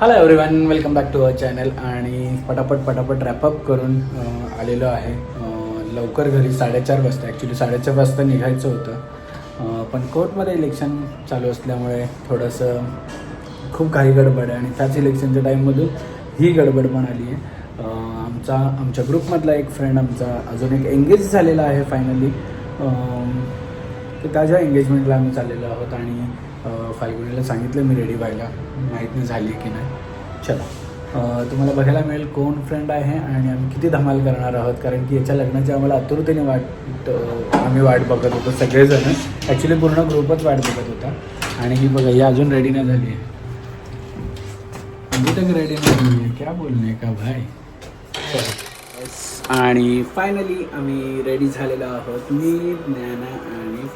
hello everyone welcome back to our channel आणि पटापट पटापट रॅपअप करून आलेलो आहे. लवकर घरी साडेचार वाजता ॲक्च्युली साडेचार वाजता निघायचं होतं. पण कोर्टमध्ये इलेक्शन चालू असल्यामुळे थोडंसं खूप काही गडबड आहे आणि त्याच इलेक्शनच्या टाईममधून ही गडबड पण आली आहे. आमचा आमच्या ग्रुपमधला एक फ्रेंड आमचा अजून एक एंगेज झालेला आहे फायनली तर त्याच्या एंगेजमेंटला आम्ही चाललेलो आहोत आणि फाल्गुनीला सांगितलं मी रेडी व्हायला. माहीत नाही झाली की नाही. चला. तुम्हाला बघायला मिळेल कोण फ्रेंड आहे आणि आम्ही किती धमाल करणार आहोत. कारण की याच्या लग्नाची आम्हाला आतुरतेने वाट आम्ही वाट बघत होतो सगळेजण. ॲक्च्युली पूर्ण ग्रुपच वाट बघत होता. आणि ही बघा ही अजून रेडी नाही झाली आहे. अभी तक रेडी नाही आहे. क्या बोलणे का भाई? आणि फायनली आम्ही रेडी झालेलो आहोत मी ज्ञाना आणि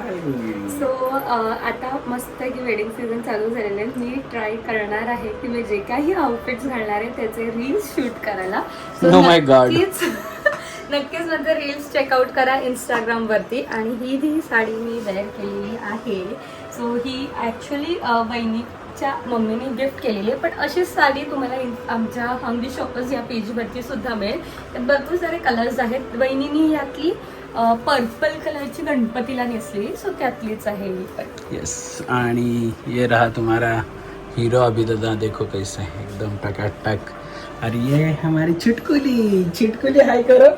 सो आता मस्त की वेडिंग सीझन चालू झालेलं आहे. मी ट्राय करणार आहे की मी जे काही आउटफिट्स घालणार आहे त्याचे रील्स शूट करायला. So Oh. नक्कीच नक्कीच माझे रील्स चेकआउट करा इंस्टाग्रामवरती आणि ही जी साडी मी वेअर केलेली आहे सो ही ॲक्च्युली बहिणीच्या मम्मीने गिफ्ट केलेली आहे. पण अशीच साडी तुम्हाला आमच्या हंगी शॉपर्स या पेजवरती सुद्धा मिळेल. त्यात भरपूर सारे कलर्स आहेत. बहिणीने यातली पर्पल कलरची गणपतीला नेसली सो त्यातलीच आहे ही पण. येस आणि ये रहा तुम्हारा हीरो अभी दादा देखो कैसे एकदम टकाटक. और ये हमारी चुटकुली. चुटकुली हाय करो.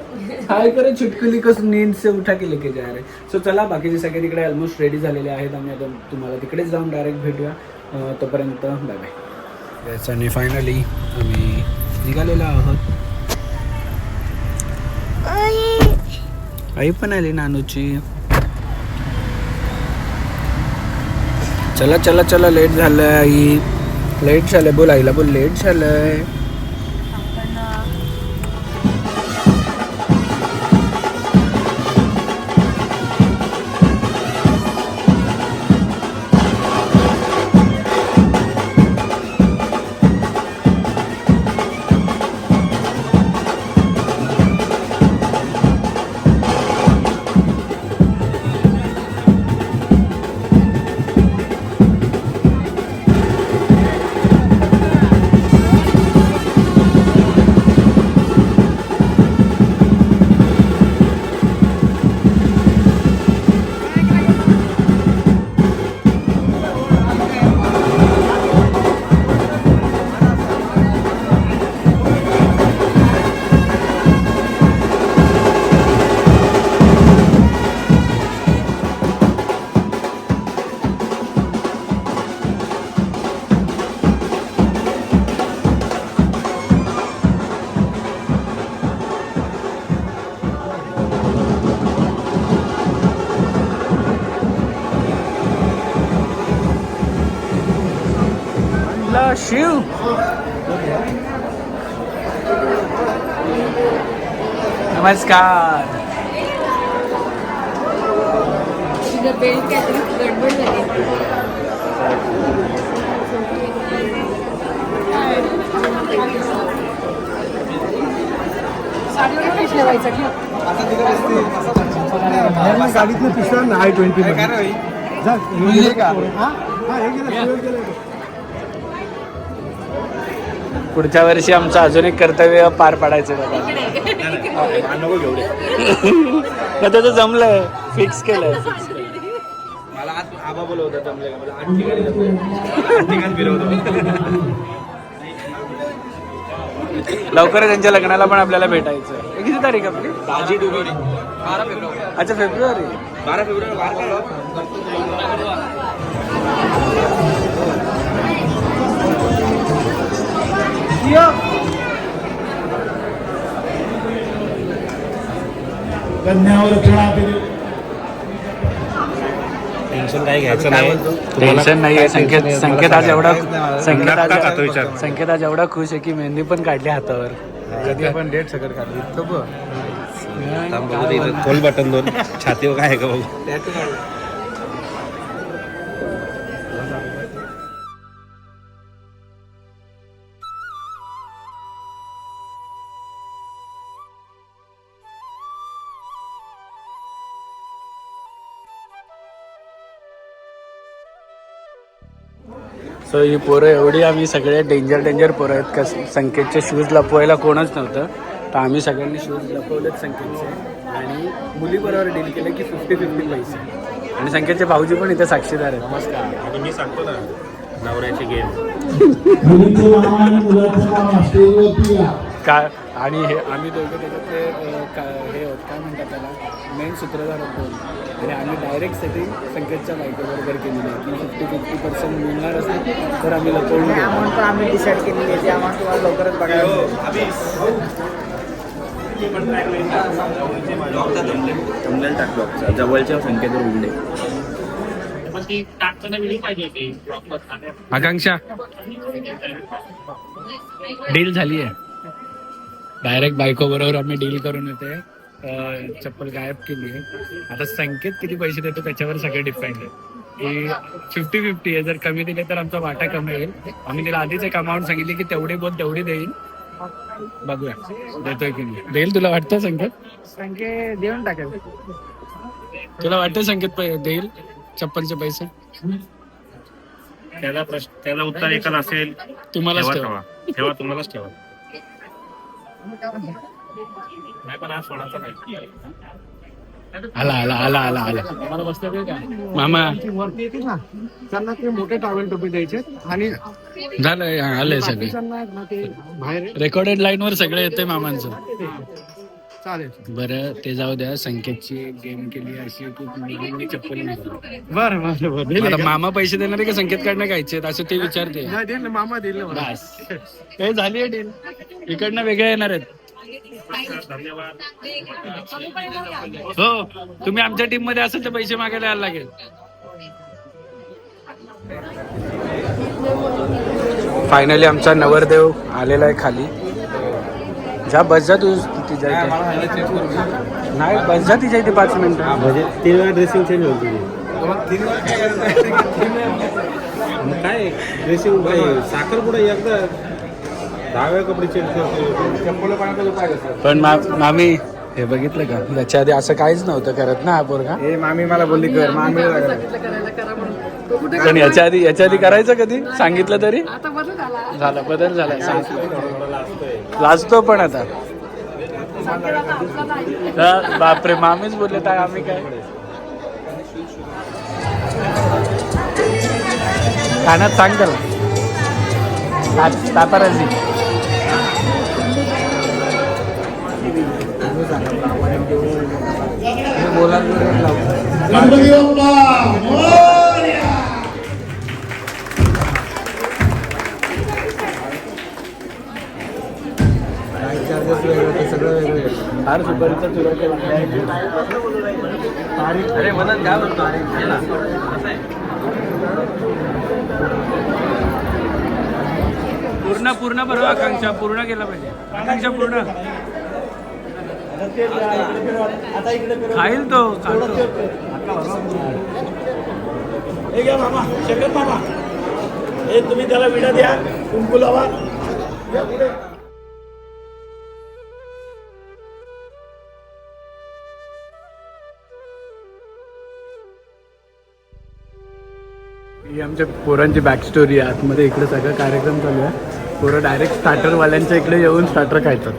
हाय करो चुटकुली को नींद से उठा के लेके जा रहे. सो चला बाकीचे सगळे तिकडे ऑलमोस्ट रेडी झालेले आहेत. आम्ही आता तुम्हाला तिकडेच जाऊन डायरेक्ट भेटूया. तोपर्यंत बाय बाय यस आणि फायनली आम्ही निघालेलो आहोत. आई. पण आली नानूची. चला चला चला लेट झालंय आई. लेट झालंय बोल आईला बोल लेट झालंय. नमस्कार. गाडीतनं पिसणार ना आय ट्वेंटी पुढच्या वर्षी आमचं अजून एक कर्तव्य पार पाडायचं नको घेऊ मग त्याचं जमलंय. फिक्स केलंय फिक्स मला आज आबा बोलवता जमले का? मला आठ ठिकाणी जमले आठ ठिकाण फिरवतो. लवकर त्यांच्या लग्नाला पण आपल्याला भेटायचं आहे. किती तारीख आपली? दाजी डुबोरी बारा फेब्रुवारी. अच्छा फेब्रुवारी. बारा फेब्रुवारी बारा कन्यावर टेन्शन काही काय घ्यायचं नाही टेन्शन नाही संकेत संकेत आज एवढा संकेत आज विचार. संकेत आज एवढा खुश आहे की मेहंदी पण काढली हातावर. कधी आपण डेट सगळं काढली. इतकं बघ. खोल बटन दोन. छातीवर काय आहे का बघू? सो ही पोरं एवढी आम्ही सगळे डेंजर डेंजर पोरं आहेत. का संकेतचे शूज लपवायला कोणच नव्हतं. तर आम्ही सगळ्यांनी शूज लपवलेत संकेतचे. आणि मुलीबरोबर डील केलं की फिफ्टी फिफ्टी पैसे. आणि संकेतचे भाऊजी पण इथे साक्षीदार आहेत. नमस्कार. आणि मी सांगतो ना नवऱ्याची गेम काय आणि हे आम्ही दोघे त्याच्यातले का- हे होत काय म्हणतात त्याला? मेन सूत्रधार होतो. आणि आम्ही डायरेक्ट सेटिंग संकेतच्या बायकोबरोबर केलेली आहे. की फिफ्टी फिफ्टी पर्सेंट मिळणार असेल तर आम्ही लपवून अमाऊंट पण आम्ही डिसाईड केलेली आहे ती अमाऊंट तुम्हाला लवकरच बघायला मिळेल. जवळच्या संख्येवर उघडे आकांक्षा डील झाली आहे. डायरेक्ट बायको बरोबर आम्ही डील करून येते. चप्पल गायब केली आहे. आता संकेत किती पैसे देतो त्याच्यावर सगळं डिपेंड आहे. की फिफ्टी फिफ्टी आहे. जर कमी दिले तर आमचा वाटा कमी होईल. आम्ही तिला आधीच एक अमाऊंट सांगितली की तेवढी बोल तेवढी देईल. बघूया. देतोय की नाही. देईल तुला वाटतं संकेत? संख्ये देऊन टाकेल. तुला वाटतं संकेत पै- देईल चप्पलचे पैसे? त्याला प्रश्न त्याला उत्तर एकच असेल. तुम्हालाच ठेवा. ठेवा तुम्हालाच ठेवा. नाही पण आज सोडायचा नाही आला आला आला आला आला. मामा. वरती येते ना त्यांना ते मोठे टॉवेल टोपी द्यायचे. आणि झालंय हा, आलंय सगळे बाहेर रेकॉर्डेड लाईन वर सगळे येते मामांचं. चालेल. बरं ते जाऊ द्या संकेतची एक गेम केली अशी मुलींनी चप्पल. बरं बरं बरं. मामा पैसे देणार आहे का? संकेत काढणं खायचे असं ते विचारते. नाही, देईल ना, मामा देईल ना मला. बस. हे झाली आहे डील इकडनं वेगळे येणार आहेत. हो तुम्ही आमच्या टीममध्ये असेल तर पैसे मागायला यायला लागेल. फायनली आमचा नवरदेव आलेला आहे खाली. जा बस जा तू इथे नाही बस जा तिच्या इथे पाच मिनिटं. म्हणजे तीन वेळा ड्रेसिंग चेंज होईल तुझी. काय ड्रेसिंग साखर पुढे एकदा दहा वेळा कपडे चेंज करतो पण मा- मामी हे बघितलं का? याच्या आधी असं काहीच नव्हतं करत ना हा पोरगा. हे मामी मला बोलली कर मामी पण याच्या आधी याच्या आधी करायचं कधी? सांगितलं तरी? झाला. बदल झाला. लाजतो पण आता. बापरे मामीच बोलले आहे आम्ही काय? खाण्यात सांग त्याला. सगळं वेगळं. फार सुपारीचा चुरा अरे मदत काय पूर्ण पूर्ण बरोबर आकांक्षा. पूर्ण केला पाहिजे. आकांक्षा पूर्ण. खाईल तो खातो. ही आमच्या पोरांची बॅक स्टोरी आहे. आतमध्ये इकडे सगळं कार्यक्रम चालू आहे. पोरं डायरेक्ट स्टार्टरवाल्यांच्या इकडे येऊन स्टार्टर खायचं.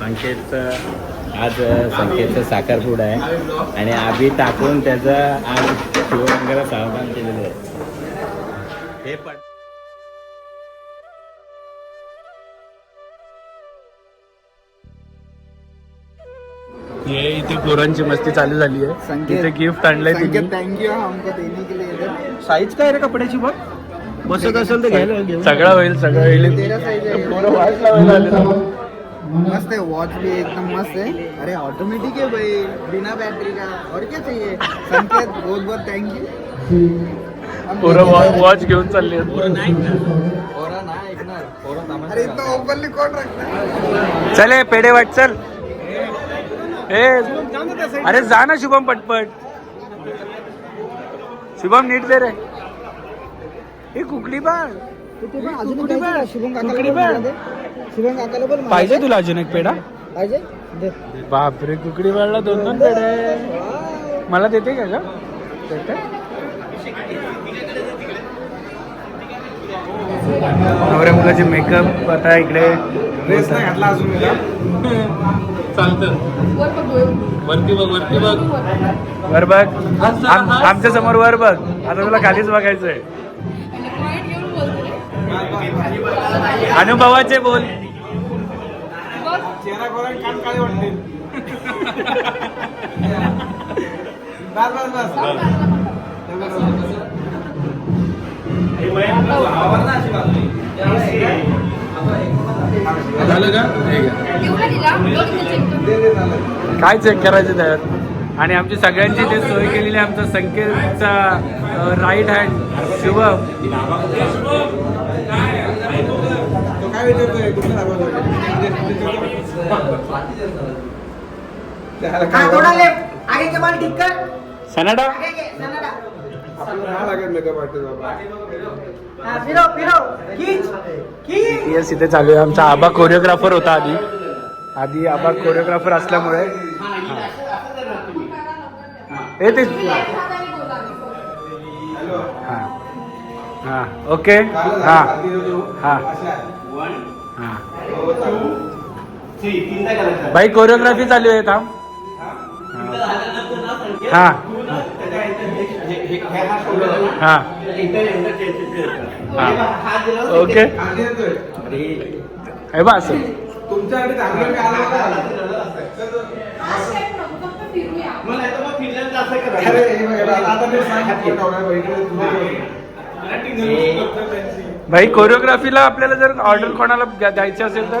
संकेतचं आज संकेतचं साखरपुड आहे. आणि आभी टाकून त्याचं आज शिवरंगाला सावधान केलेलं आहे. हे पण हे इथे पोरांची मस्ती चालू झाली आहे. संकेत- इथे गिफ्ट आणलंय संकेत तिने. थँक्यू हमको देने के लिए साईज काय रे कपड्याची बघ? बसत असेल तर घ्यायला सगळं होईल सगळं होईल. आहे. पोरं वाट लावायला आले ना. मस्त आहे वॉच भी एकदम मस्त है अरे ऑटोमेटिक है भाई. बिना बैटरी का? और क्या चाहिए? संकेत बहुत बहुत थैंक यू पोरं वॉच घेऊन चालले अरे इतना ओपनली कोण रखता चले पेढे वाट चल. ए अरे जा ना शुभम पटपट. शुभम नीट दे रे. हे कुकडी बाळ शुभम. शुभम काकाला पण. पाहिजे तुला अजून एक पेढा? पाहिजे दे बापरे कुकडी बाळला दोन दोन पेढे. आहे. मला देते का ग? देते. नवऱ्या मुलाचे मेकअप आता इकडे ड्रेस नाही घातला अजून चालतं. वरती बघ वरती बघ. वर बघ. आम- आमच्यासमोर वर बघ. आता तुला खालीच बघायचंय. अनुभवाचे बोल. झालं का? काय चेक करायचं त्यात? आणि आमची सगळ्यांची ते सोय केलेली आहे आमचा संकेतचा राईट हँड शुभम. सनाडा येस इथे चालू आहे. आमचा आबा कोरिओग्राफर होता आधी. आधी आबा कोरिओग्राफर असल्यामुळे. हे ते हा. हा. ओके. हा. हा. हा. भाई कोरिओग्राफी चालू आहे थांब. हा. हा. हा. ओके. हे बा असं. भाई कोरिओग्राफीला आपल्याला जर ऑर्डर कोणाला द्या- द्यायची असेल तर?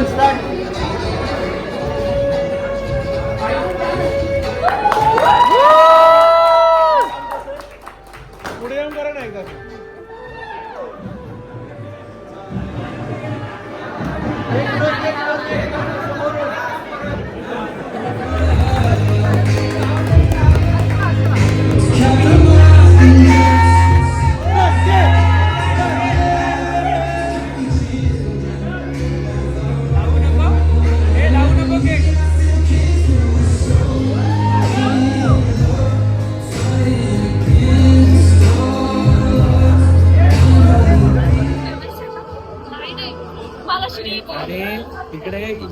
ओके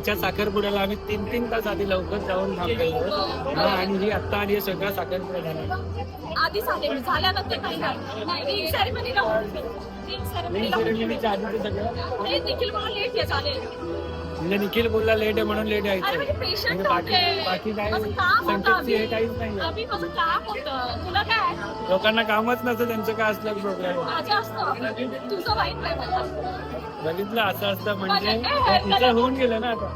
हिच्या साखरपुड्याला आम्ही तीन तीन तास आधी लवकर जाऊन थांबलेलो आणि ही आत्ता आहे सगळा साखरपुडा झाला आधी झाले झाल्यानंतर काही नाही. रिंग सेरेमनी रिंग सेरेमनी सेरेमनीच्या आधीचं सगळं. देखील मला लेट आहे चालेल म्हणजे निखिल बोलला लेट आहे म्हणून लेट यायचं म्हणजे म्हणजे बाकी बाकी काय संकेतची हे काहीच नाही लोकांना कामच नसतं त्यांचं काय असलं प्रोग्राम बघितलं असं असतं म्हणजे? तिचं होऊन गेलं ना आता.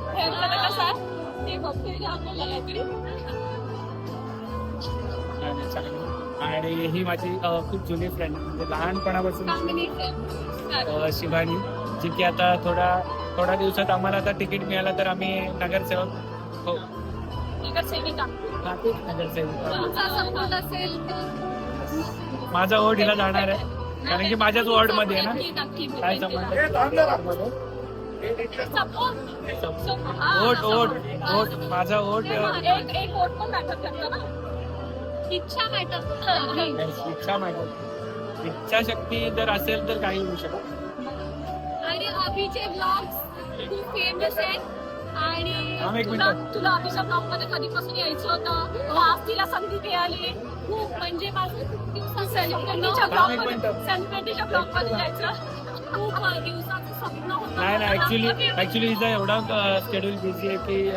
आणि ही माझी खूप जुनी फ्रेंड म्हणजे लहानपणापासून शिवानी जी की आता थोडा थोड्या दिवसात आम्हाला आता तिकीट मिळालं तर आम्ही नगरसेवक हो. नगरसेविका. माझा ओढ हिला जाणार आहे. कारण की माझ्याच वॉर्डमध्ये आहे ना. काय. हा, ओट ओट. ओट माझा ओट तेव्हा एक एक वोट पण मॅटर करतं ना. इच्छा मॅटर इच्छा माहिती इच्छाशक्ती जर असेल तर काही होऊ शकत आणि अभिचे ब्लॉग्स खूप फेमस आहेत आणि तुला. तुला अभिच्या ब्लॉगमध्ये कधीपासून यायचं होतं? आज तिला संधी मिळाली. खूप म्हणजे माझं खूप मध्ये. जायचं. खूप दिवसाचं स्वप्न नाही नाही. ऍक्च्युली ऍक्च्युली हिचा एवढा शेड्यूल बिझी आहे की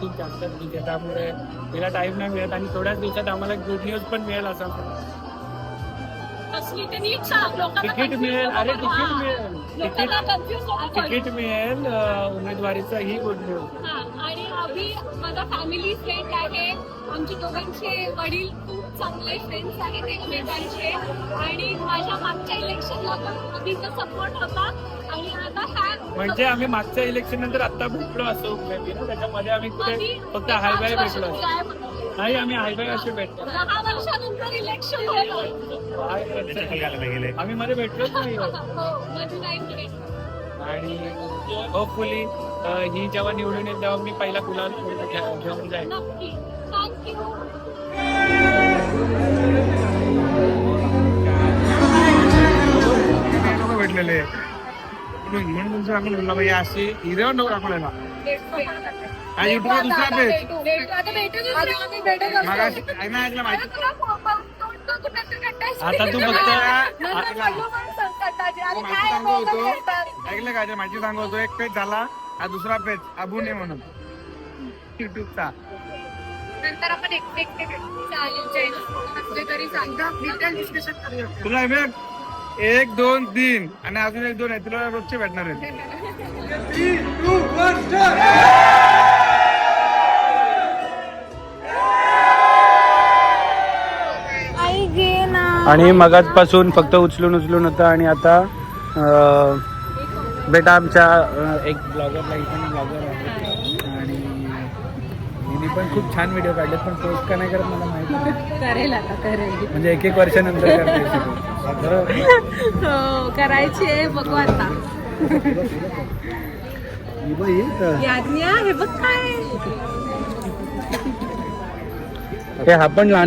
खूप जास्त बिझी आहे. त्यामुळे तिला टाइम नाही मिळत आणि थोड्याच दिवसात आम्हाला गुड न्यूज पण मिळेल असं. तिकीट मिळेल. अरे. तिकीट. मिळेल. तिकीट मिळेल उमेदवारीचं ही गुड न्यूज आणि अभि माझा फॅमिली फ्रेंड आहे. आमचे दोघांचे वडील खूप चांगले फ्रेंड्स आहेत एकमेकांचे. आणि माझ्या मागच्या इलेक्शनला पण अभिचा सपोर्ट होता. आणि आता ह्या म्हणजे आम्ही मागच्या इलेक्शन नंतर आता भेटलो असो त्याच्यामध्ये आम्ही कुठे फक्त वर्षांनी भेटलो. नाही आम्ही हायबाय असे भेटलो दहा वर्षानंतर इलेक्शन करते? आम्ही मध्ये भेटलोच नाही. हो. आणि होपफुली ही जेव्हा निवडून येईल तेव्हा मी पहिला घे- घेऊन जाईल भेटलेले? म्हणून म्हणून तुमचं आपण म्हणलं बाई अशी हिरो नको दाखवलेला हा युट्यूबला दुसरा पेज ऐकलं माहिती आता तू फक्त माहिती सांगू होतो ऐकलं का माहिती सांगू होतो एक पेज झाला हा दुसरा पेज अबुने म्हणून युट्यूबचा नंतर आपण चालेल असले तरी सांगा डिटेल डिस्कशन करूया तुला बघ एक दोन तीन. आणि अजून एक दोन आहे. तुला रोजचे भेटणार आहेत. आणि मगाचपासून फक्त उचलून उचलून होतं आणि आता बेटा आमच्या एक ब्लॉगरला पण ब्लॉगर आहे. आणि हिने पण खूप छान व्हिडिओ काढले पण पोस्ट का नाही करत मला माहिती नाही. करेल आता करेल. म्हणजे एक एक वर्षानंतर हो करायचे बघू आता याज्ञा हे बघ काय. हे आपण लहान